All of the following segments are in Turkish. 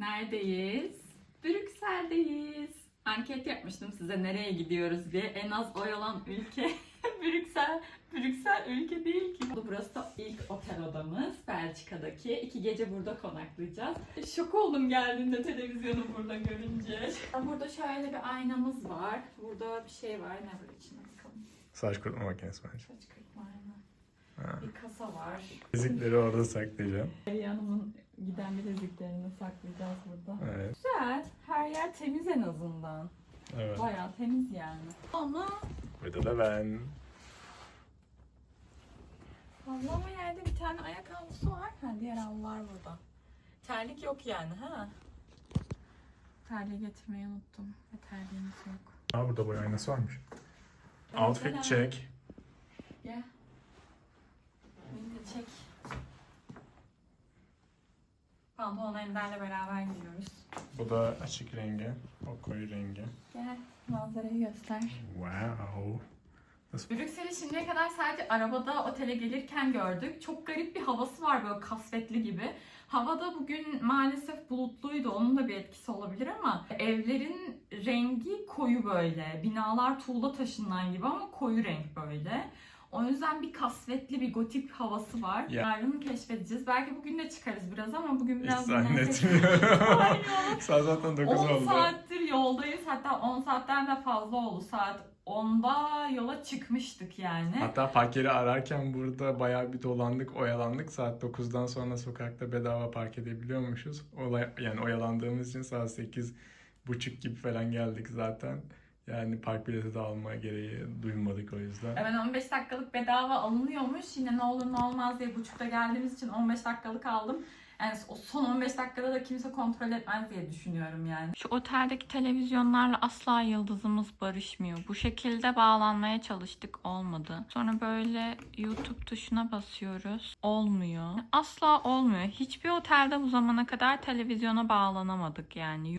Neredeyiz? Brüksel'deyiz. Anket yapmıştım size nereye gidiyoruz diye. En az oy olan ülke Brüksel. Brüksel ülke değil ki. Burası da ilk otel odamız. Belçika'daki. İki gece burada konaklayacağız. Şok oldum geldiğinde televizyonu burada görünce. Burada şöyle bir aynamız var. Burada bir şey var. Ne var içine bakalım. Saç kurutma makinesi bence. Saç kırpma ayna. Ha. Bir kasa var. Fizikleri orada saklayacağım. Feriye Hanım'ın giden bileziklerini saklayacağız burada. Evet. Güzel. Her yer temiz en azından. Evet. Bayağı temiz yani. Ama Burada da ben. havlama yerde bir tane ayak havlusu var. Ha, diğer havlular burada. Terlik yok yani ha. Terliği getirmeyi unuttum. Ve terliğimiz yok. Aa burada boy aynası varmış. Outfit check. Gel. Beni de çek. Pantolon enderle beraber gidiyoruz. Bu da açık rengi. O koyu rengi. Gel manzarayı göster. Wow. Brüksel'i şimdiye kadar sadece arabada otele gelirken gördük. Çok garip bir havası var böyle kasvetli gibi. Havada bugün maalesef bulutluydu. Onun da bir etkisi olabilir ama evlerin rengi koyu böyle. Binalar tuğla taşından gibi ama koyu renk böyle. O yüzden bir kasvetli bir gotik havası var. Ya. Yarın keşfedeceğiz. Belki bugün de çıkarız biraz ama bugün Hiç biraz zannetmiyorum. Aynen. Saat zaten 9 10 oldu. saattir yoldayız. Hatta 10 saatten de fazla oldu. Saat 10'da yola çıkmıştık yani. Hatta park yeri ararken burada bayağı bir dolandık, oyalandık. Saat 9'dan sonra sokakta bedava park edebiliyormuşuz. Olay, yani oyalandığımız için saat 8 buçuk gibi falan geldik zaten. Yani park bileti de alma gereği duymadık o yüzden. Evet 15 dakikalık bedava alınıyormuş. Yine ne olur ne olmaz diye buçukta geldiğimiz için 15 dakikalık aldım. Yani o son 15 dakikada da kimse kontrol etmez diye düşünüyorum yani. Şu oteldeki televizyonlarla asla yıldızımız barışmıyor. Bu şekilde bağlanmaya çalıştık olmadı. Sonra böyle YouTube tuşuna basıyoruz. Olmuyor. Asla olmuyor. Hiçbir otelde bu zamana kadar televizyona bağlanamadık yani.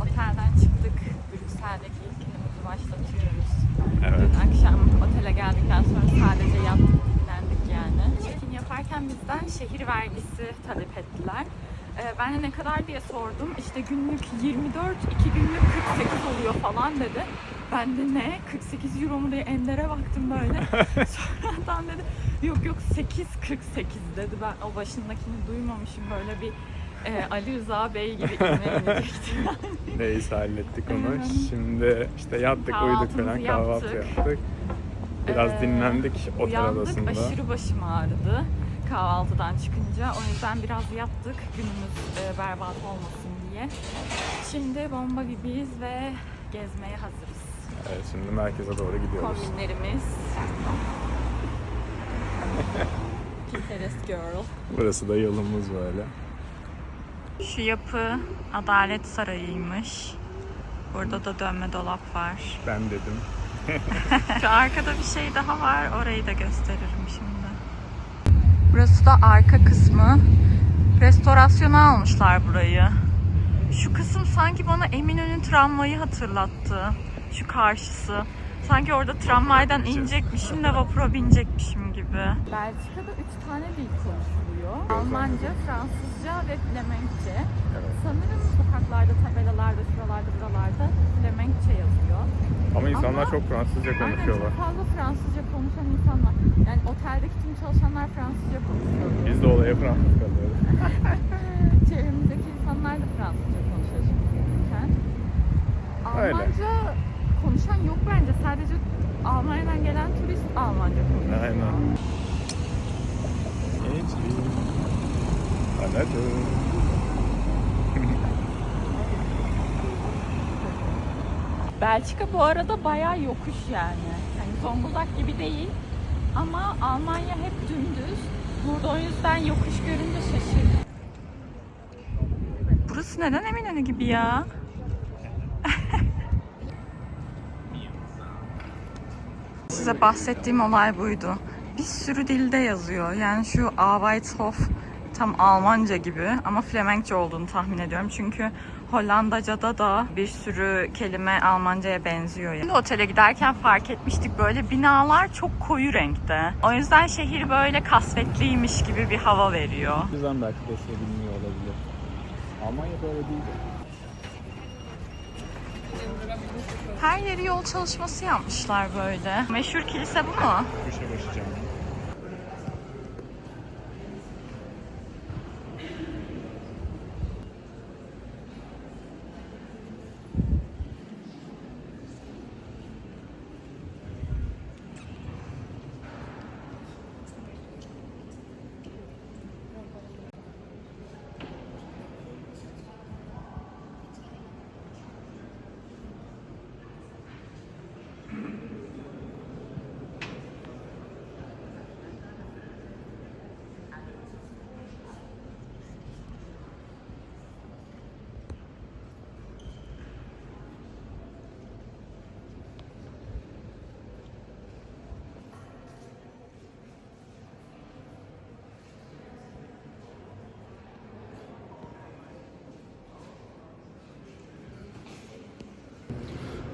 Otelden çıktık. Brüksel'deki ilk günümüzü başlatıyoruz. Evet. Dün akşam otele geldikten sonra sadece yattık, dinlendik yani. Check-in yaparken bizden şehir vergisi talep ettiler. Ee, ben de ne kadar diye sordum. İşte günlük 24, 2 günlük 48 oluyor falan dedi. Ben de ne? 48 euro mu diye Ender'e baktım böyle. Sonra adam dedi yok yok 8.48 dedi. Ben o başındakini duymamışım böyle bir e, Ali Rıza Bey gibi inme inecektim. Neyse hallettik onu. Evet. Şimdi işte yattık, uyuduk falan kahvaltı yaptık. yaptık. Biraz Ee, dinlendik otel Uyandık odasında. aşırı başım ağrıdı kahvaltıdan çıkınca. O yüzden biraz yattık günümüz e, berbat olmasın diye. Şimdi bomba gibiyiz ve gezmeye hazırız. Evet şimdi merkeze doğru gidiyoruz. Kombinlerimiz. Pinterest Girl. Burası da yolumuz böyle. Şu yapı Adalet Sarayı'ymış. Burada da dönme dolap var. Ben dedim. Şu arkada bir şey daha var. Orayı da gösteririm şimdi. Burası da arka kısmı. Restorasyona almışlar burayı. Şu kısım sanki bana Eminönü tramvayı hatırlattı. Şu karşısı. Sanki orada tramvaydan inecekmişim de vapura binecekmişim gibi. Belçika'da üç tane dil konuşuluyor. Almanca, Fransızca ve Flemenkçe. Sanırım sokaklarda, tabelalarda, şuralarda, buralarda Flemenkçe yazıyor. Ama insanlar Ama- çok Fransızca Aynen konuşuyorlar. çok fazla Fransızca konuşan insanlar. Yani oteldeki tüm çalışanlar Fransızca konuşuyor. Biz de olaya Fransız kalıyoruz. Çevremizdeki insanlar da Fransızca konuşuyor şimdi gelirken. Öyle. Konuşan yok bence. Sadece Almanya'dan gelen turist Almanca konuşuyor. Aynen. Anladım. Belçika bu arada bayağı yokuş yani. Hani Zonguldak gibi değil. Ama Almanya hep dümdüz. Burada o yüzden yokuş görünce şaşırdım. Burası neden Eminönü gibi ya? Size bahsettiğim olay buydu. Bir sürü dilde yazıyor. Yani şu Arbeitshof Tam Almanca gibi ama Flemenkçe olduğunu tahmin ediyorum. Çünkü Hollandaca'da da bir sürü kelime Almanca'ya benziyor. Yani. Şimdi otele giderken fark etmiştik böyle binalar çok koyu renkte. O yüzden şehir böyle kasvetliymiş gibi bir hava veriyor. Bu yüzden belki de sevilmiyor olabilir. Almanya böyle değil. Her yeri yol çalışması yapmışlar böyle. Meşhur kilise bu mu? Kuşa başlayacağım.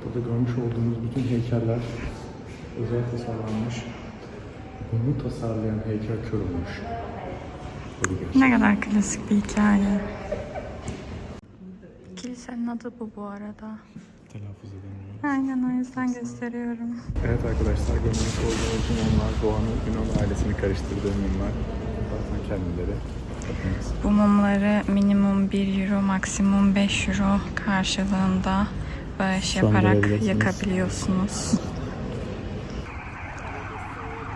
Burada görmüş olduğunuz bütün heykeller özel tasarlanmış. Bunu tasarlayan heykel kör olmuş. Ne kadar klasik bir hikaye. Kilisenin adı bu bu arada. Telaffuz edemiyorum. Aynen o yüzden gösteriyorum. Evet arkadaşlar görmüş olduğunuz mumlar Doğan'ın Ünal ailesini karıştırdığı mumlar. Zaten kendileri. Bu mumları minimum 1 euro, maksimum 5 euro karşılığında bağış yaparak Söndürebilirsiniz. yakabiliyorsunuz.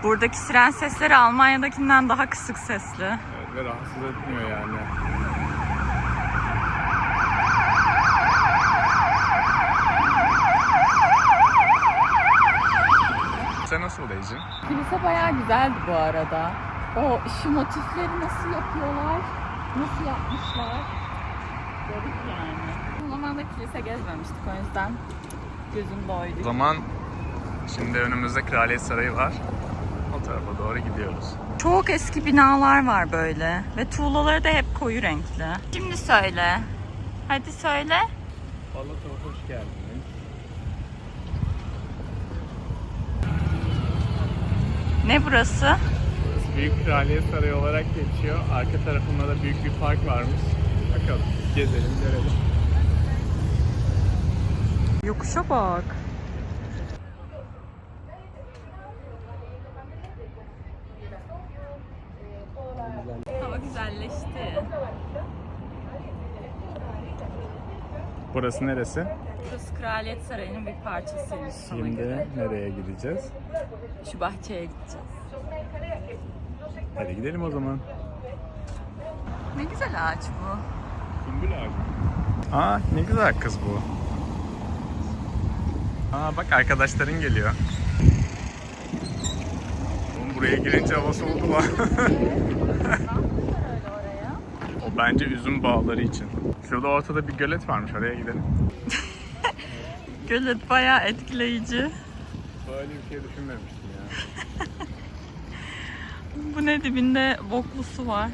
Buradaki siren sesleri Almanya'dakinden daha kısık sesli. Evet, ve rahatsız etmiyor yani. Sen nasıl Ecin? Kilise bayağı güzeldi bu arada. O şu motifleri nasıl yapıyorlar? Nasıl yapmışlar? Garip yani. O zaman da kilise gezmemiştik o yüzden gözüm O doydu. zaman şimdi önümüzde Kraliyet Sarayı var. O tarafa doğru gidiyoruz. Çok eski binalar var böyle ve tuğlaları da hep koyu renkli. Şimdi söyle. Hadi söyle. Balat'a hoş geldiniz. Ne burası? Burası Büyük Kraliyet Sarayı olarak geçiyor. Arka tarafında da büyük bir park varmış. Bakalım gezelim görelim. Yokuşa bak. Hava güzelleşti. Burası neresi? Burası Kraliyet Sarayı'nın bir parçasıymış Şimdi göre. nereye gideceğiz? Şu bahçeye gideceğiz. Hadi gidelim o zaman. Ne güzel ağaç bu. Sümbül ağacı. Aa ne güzel kız bu. Aa bak arkadaşların geliyor. Oğlum buraya girince hava soğudu lan. o bence üzüm bağları için. Şurada ortada bir gölet varmış oraya gidelim. Gölet bayağı etkileyici. Böyle bir şey düşünmemiştim ya. Bu ne dibinde boklu su var.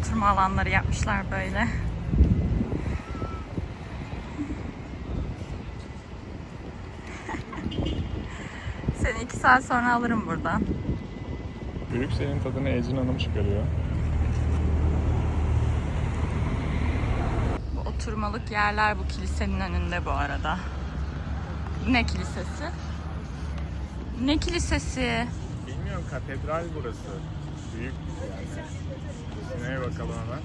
Oturma alanları yapmışlar böyle. Seni iki saat sonra alırım buradan. Brüksel'in tadını Ecin Hanım çıkarıyor. Bu oturmalık yerler bu kilisenin önünde bu arada. Ne kilisesi? Ne kilisesi? Bilmiyorum katedral burası. Büyük yani. Neye bakalım hemen.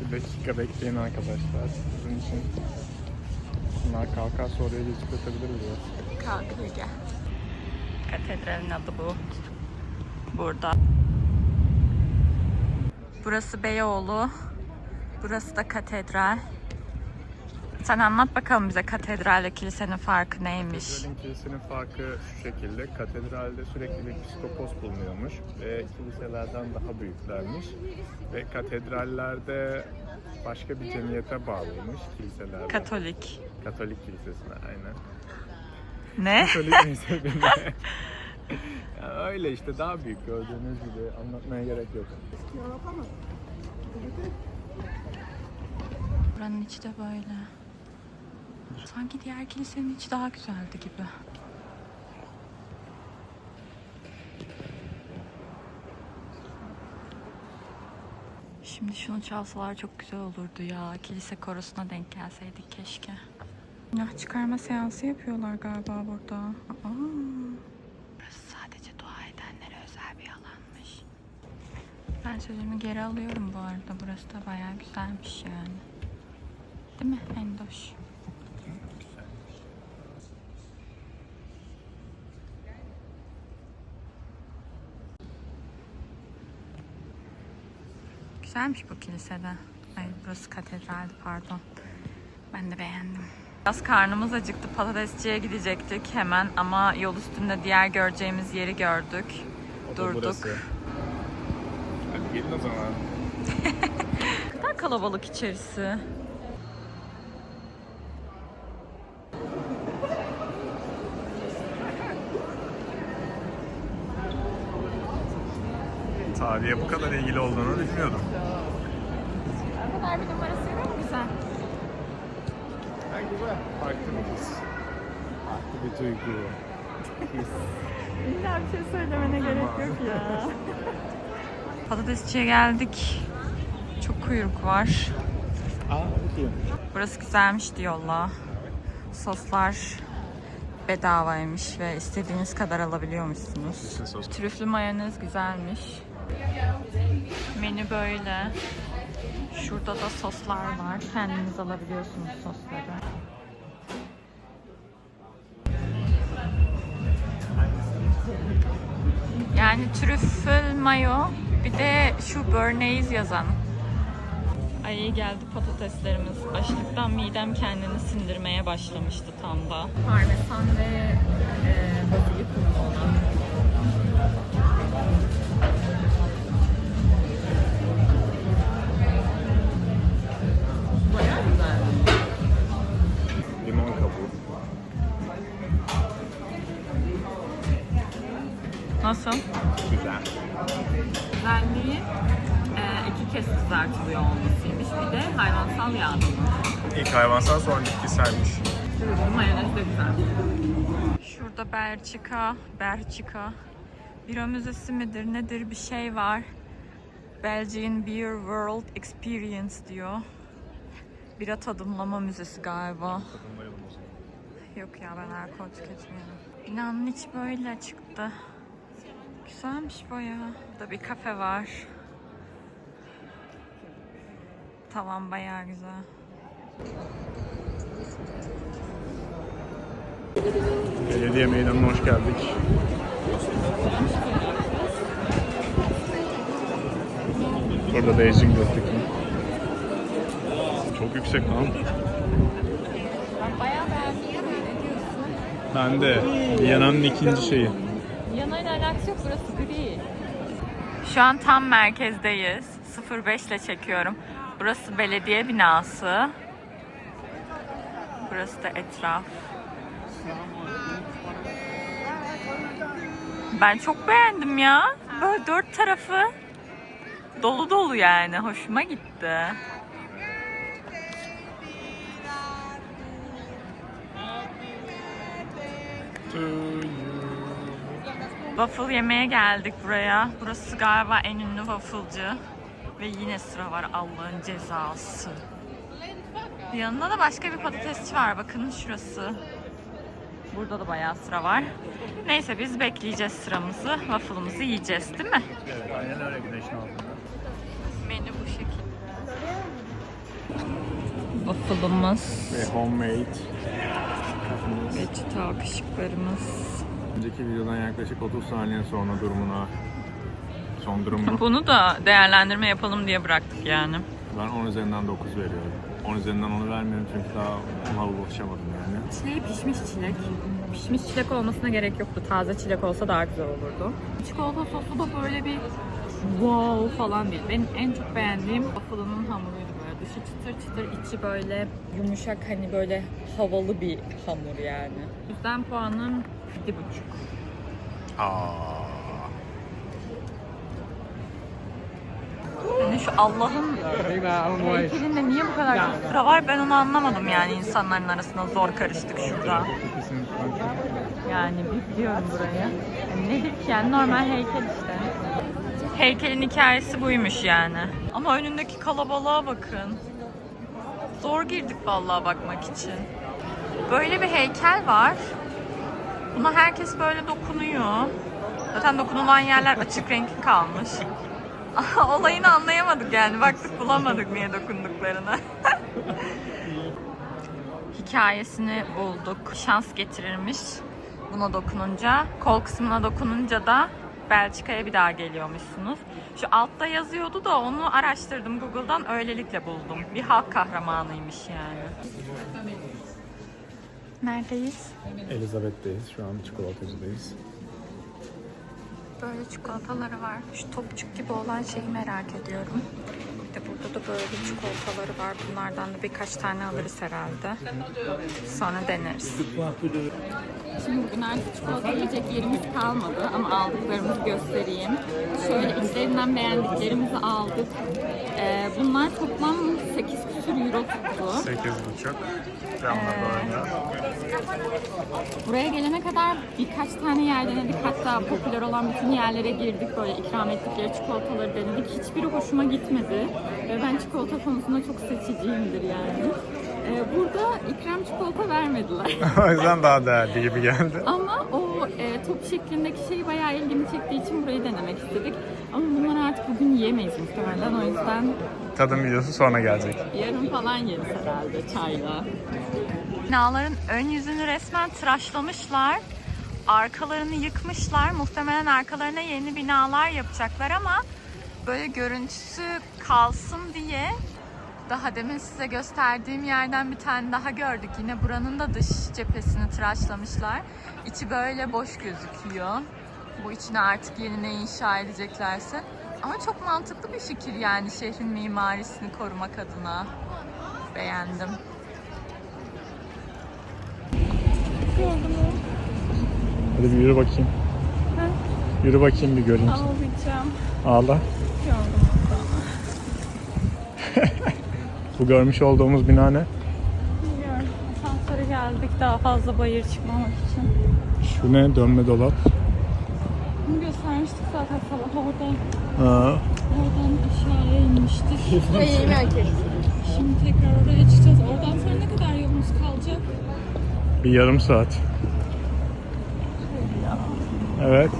Bir dakika bekleyin arkadaşlar. Sizin için. Bunlar kalkarsa oraya geçip ötebiliriz ya. Kalkıyor gel. Katedralin adı bu. Burada. Burası Beyoğlu. Burası da katedral. Sen anlat bakalım bize katedralle kilisenin farkı neymiş? Katedralin kilisenin farkı şu şekilde. Katedralde sürekli bir psikopos bulunuyormuş ve kiliselerden daha büyüklermiş. Ve katedrallerde başka bir cemiyete bağlıymış kiliselerde. Katolik. Katolik kilisesine aynen. Ne? Katolik mezhebine. ya öyle işte daha büyük gördüğünüz gibi anlatmaya gerek yok. Buranın içi de böyle. Sanki diğer kilisenin içi daha güzeldi gibi. Şimdi şunu çalsalar çok güzel olurdu ya. Kilise korosuna denk gelseydik keşke. Günah çıkarma seansı yapıyorlar galiba burada. Aa. Burası sadece dua edenlere özel bir alanmış. Ben sözümü geri alıyorum bu arada. Burası da bayağı güzelmiş yani. Değil mi Endoş? Güzelmiş bu kilisede. Ay burası katedraldi pardon. Ben de beğendim. Biraz karnımız acıktı. Patatesçiye gidecektik hemen ama yol üstünde diğer göreceğimiz yeri gördük. Durduk. Hadi gelin o zaman. Ne kadar kalabalık içerisi. Tarihe bu kadar ilgili olduğunu bilmiyordum. Ne kadar bir numarası yok mu güzel? Ha, güzel. Farklı bir his. Farklı bir duygu. İlla bir şey söylemene gerek yok ya. Patatesçiye geldik. Çok kuyruk var. Aa. Burası güzelmiş diyorlar. Soslar bedavaymış ve istediğiniz kadar alabiliyormuşsunuz. Trüflü mayonez güzelmiş. Menü böyle. Şurada da soslar var. Kendiniz alabiliyorsunuz sosları. Yani trüffel mayo bir de şu Bernays yazan. Ay geldi patateslerimiz. Açlıktan midem kendini sindirmeye başlamıştı tam da. Parmesan ve de güzel. Şurada Belçika, Belçika. Bira müzesi midir nedir bir şey var. Belgian Beer World Experience diyor. Bira tadımlama müzesi galiba. Yok ya ben alkol tüketmiyorum. Binanın içi böyle çıktı. Güzelmiş bayağı. Burada bir kafe var. Tavan bayağı güzel. Belediye meydanına hoş geldik. Burada Beijing Göktürk'ün. Çok yüksek lan. Ben bayağı beğendim. Ben de Viyana'nın ikinci şeyi. Yanayla alakası yok burası gri. Şu an tam merkezdeyiz. 05 ile çekiyorum. Burası belediye binası. Burası da etraf. Ben çok beğendim ya. Böyle dört tarafı dolu dolu yani. Hoşuma gitti. Waffle yemeye geldik buraya. Burası galiba en ünlü wafflecı. Ve yine sıra var Allah'ın cezası. Yanında da başka bir patatesçi var. Bakın şurası. Burada da bayağı sıra var. Neyse biz bekleyeceğiz sıramızı. Waffle'ımızı yiyeceğiz değil mi? Evet, aynen öyle güneşin altında. Menü bu şekilde. Waffle'ımız Ve homemade. ve çıta kaşıklarımız. Önceki videodan yaklaşık 30 saniye sonra durumuna son durumunu Bunu da değerlendirme yapalım diye bıraktık yani. ben 10 üzerinden 9 veriyorum. 10 üzerinden onu vermiyorum çünkü daha ona ulaşamadım. Çileği pişmiş çilek. Pişmiş çilek olmasına gerek yoktu. Taze çilek olsa daha güzel olurdu. Çikolata sosu da böyle bir wow falan değil. Benim en çok beğendiğim waffle'ının hamuruydu böyle. dışı çıtır çıtır, içi böyle yumuşak hani böyle havalı bir hamur yani. Yüzden puanım 7,5. Aa. Yani şu Allah'ın heykelinde niye bu kadar çok sıra var ben onu anlamadım yani insanların arasında zor karıştık şurada. Yani biliyorum burayı. Yani nedir ki yani normal heykel işte. Heykelin hikayesi buymuş yani. Ama önündeki kalabalığa bakın. Zor girdik vallahi bakmak için. Böyle bir heykel var. Buna herkes böyle dokunuyor. Zaten dokunulan yerler açık renkli kalmış. Olayını anlayamadık yani. Baktık bulamadık niye dokunduklarını. Hikayesini bulduk. Şans getirirmiş buna dokununca. Kol kısmına dokununca da Belçika'ya bir daha geliyormuşsunuz. Şu altta yazıyordu da onu araştırdım Google'dan öylelikle buldum. Bir halk kahramanıymış yani. Neredeyiz? Elizabeth'teyiz. Şu an çikolatacıdayız. Böyle çikolataları var. Şu topçuk gibi olan şeyi merak ediyorum. Bir de burada da böyle çikolataları var. Bunlardan da birkaç tane alırız herhalde. Sonra deneriz. Şimdi bugün artık çikolata yiyecek yerimiz kalmadı ama aldıklarımızı göstereyim. Şöyle içlerinden beğendiklerimizi aldık. Ee, bunlar toplam 8 küsur euro tuttu. 8,5. Camla böyle. Buraya gelene kadar birkaç tane yer denedik. Hatta popüler olan bütün yerlere girdik. Böyle ikram ettikleri çikolataları denedik. Hiçbiri hoşuma gitmedi. Ve ben çikolata konusunda çok seçiciyimdir yani. Ee, burada ikram çikolata vermediler. o yüzden daha değerli gibi geldi. Ama o e, top şeklindeki şey bayağı ilgimi çektiği için burayı denemek istedik. Ama bunları artık bugün yiyemeyiz muhtemelen. O yüzden Tadım videosu sonra gelecek. Yarın falan yeriz herhalde çayla. Binaların ön yüzünü resmen tıraşlamışlar. Arkalarını yıkmışlar. Muhtemelen arkalarına yeni binalar yapacaklar ama böyle görüntüsü kalsın diye daha demin size gösterdiğim yerden bir tane daha gördük. Yine buranın da dış cephesini tıraşlamışlar. İçi böyle boş gözüküyor. Bu içine artık yeni ne inşa edeceklerse. Ama çok mantıklı bir fikir yani şehrin mimarisini korumak adına. Beğendim. Hadi bir yürü bakayım. Yürü bakayım bir göreyim. Ağlayacağım. Ağla. Bu görmüş olduğumuz bina ne? Bilmiyorum. Asansöre geldik daha fazla bayır çıkmamak için. Şu ne? Dönme dolap. Bunu göstermiştik zaten sabah oradan. Aa, Oradan aşağıya inmiştik. Şimdi tekrar oraya çıkacağız. Oradan sonra ne kadar yolumuz kalacak? bir yarım saat. Evet.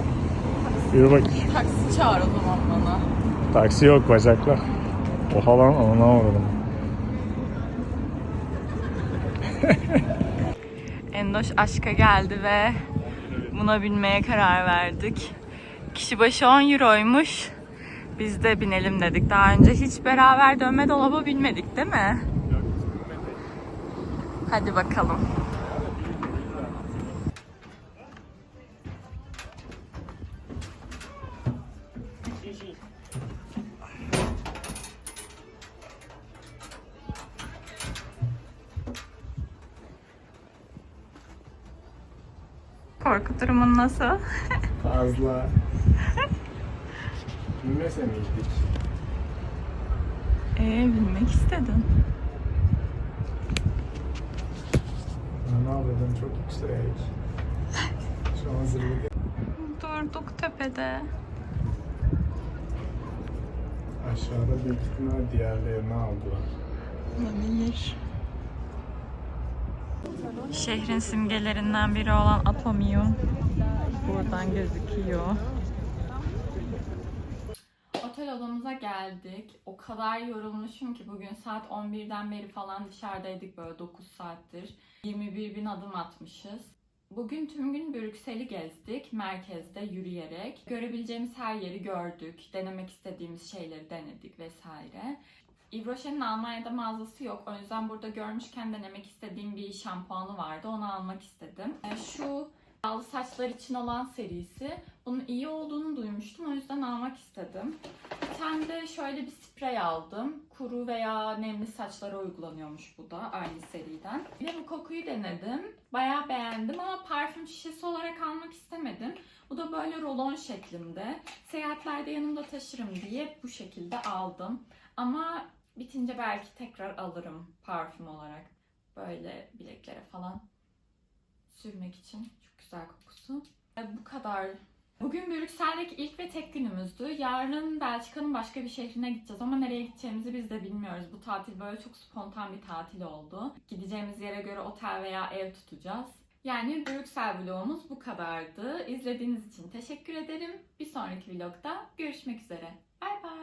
Yürü bakayım. Taksi çağır o zaman bana. Taksi yok bacaklar. Oha lan anana Endoş aşka geldi ve buna binmeye karar verdik. Kişi başı 10 euroymuş. Biz de binelim dedik. Daha önce hiç beraber dönme dolaba binmedik değil mi? Hadi bakalım. Korku durumun nasıl? Fazla. Bilmese miydik? Ee, bilmek istedim. Ne yapalım çok yüksek. Şu an zırhlı. Durduk tepede. Aşağıda büyük ihtimal diğerlerini aldılar. Olabilir. Şehrin simgelerinden biri olan Atomium buradan gözüküyor. Otel odamıza geldik. O kadar yorulmuşum ki bugün saat 11'den beri falan dışarıdaydık böyle 9 saattir. 21 bin adım atmışız. Bugün tüm gün Brüksel'i gezdik, merkezde yürüyerek. Görebileceğimiz her yeri gördük, denemek istediğimiz şeyleri denedik vesaire. Yves Rocher'in Almanya'da mağazası yok. O yüzden burada görmüşken denemek istediğim bir şampuanı vardı. Onu almak istedim. E, Şu yağlı saçlar için olan serisi. Bunun iyi olduğunu duymuştum. O yüzden almak istedim. Bir tane de şöyle bir sprey aldım. Kuru veya nemli saçlara uygulanıyormuş bu da aynı seriden. Bir bu kokuyu denedim. Bayağı beğendim ama parfüm şişesi olarak almak istemedim. Bu da böyle rolon şeklinde. Seyahatlerde yanımda taşırım diye bu şekilde aldım. Ama bitince belki tekrar alırım parfüm olarak. Böyle bileklere falan sürmek için. Çok güzel kokusu. Bu kadar Bugün Brüksel'deki ilk ve tek günümüzdü. Yarın Belçika'nın başka bir şehrine gideceğiz ama nereye gideceğimizi biz de bilmiyoruz. Bu tatil böyle çok spontan bir tatil oldu. Gideceğimiz yere göre otel veya ev tutacağız. Yani Brüksel vlogumuz bu kadardı. İzlediğiniz için teşekkür ederim. Bir sonraki vlogda görüşmek üzere. Bay bay.